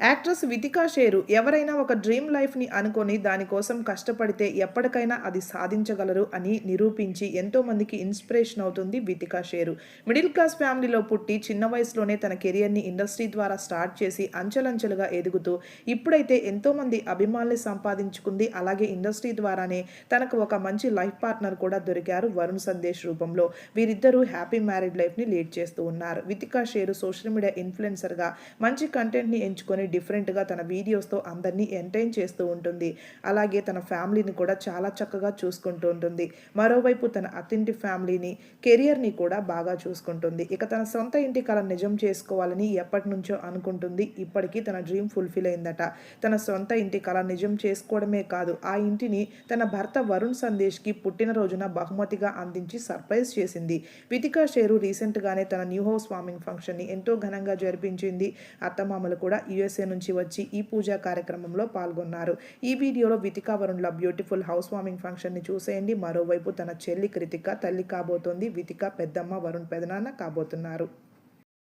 Actress Vithika share ఎవరైనా ఒక dream లైఫ్ని అనుకొని దానికోసం కష్టపడితే ఎప్పటికైనా అది సాధించగలరు అని నిరూపించి ఎంతోమందికి ఇన్స్పిరేషన్ అవుతుంది వితికా షేరు. మిడిల్ క్లాస్ ఫ్యామిలీలో పుట్టి చిన్న వయసులోనే తన కెరియర్ని ఇండస్ట్రీ ద్వారా స్టార్ట్ చేసి అంచెలంచెలుగా ఎదుగుతూ ఇప్పుడైతే ఎంతోమంది అభిమానులు సంపాదించుకుంది. అలాగే ఇండస్ట్రీ ద్వారానే తనకు ఒక మంచి లైఫ్ పార్ట్నర్ కూడా దొరికారు వరుణ్ సందేశ్ రూపంలో. వీరిద్దరూ హ్యాపీ మ్యారీడ్ లైఫ్ని లీడ్ చేస్తూ ఉన్నారు. వితికా షేరు సోషల్ మీడియా ఇన్ఫ్లుయెన్సర్గా మంచి కంటెంట్ని ఎంచుకొని డిఫరెంట్గా తన వీడియోస్తో అందరినీ ఎంటైన్ చేస్తూ ఉంటుంది. అలాగే తన ఫ్యామిలీని కూడా చాలా చక్కగా చూసుకుంటూ ఉంటుంది. మరోవైపు తన అత్తింటి ఫ్యామిలీని కెరియర్ని కూడా బాగా చూసుకుంటుంది. ఇక తన సొంత ఇంటి కళ నిజం చేసుకోవాలని ఎప్పటి నుంచో అనుకుంటుంది. ఇప్పటికీ తన డ్రీమ్ ఫుల్ఫిల్ అయిందట. తన సొంత ఇంటి కళ నిజం చేసుకోవడమే కాదు ఆ ఇంటిని తన భర్త వరుణ్ సందేశ్కి పుట్టినరోజున బహుమతిగా అందించి సర్ప్రైజ్ చేసింది. వితికా షేరు రీసెంట్గానే తన న్యూ హౌస్ వార్మింగ్ ఫంక్షన్ని ఎంతో ఘనంగా జరిపించింది. అత్తమామలు కూడా యూఎస్ఏ నుంచి వచ్చి ఈ పూజా కార్యక్రమంలో పాల్గొన్నారు. ఈ వీడియోలో వితికా వరుణ్ల బ్యూటిఫుల్ హౌస్ వార్మింగ్ ఫంక్షన్ని చూసేయండి. మరోవైపు తన చెల్లి కృతిక తల్లి కాబోతోంది. వితిక పెద్దమ్మ వరుణ్ పెదనాన్న కాబోతున్నారు.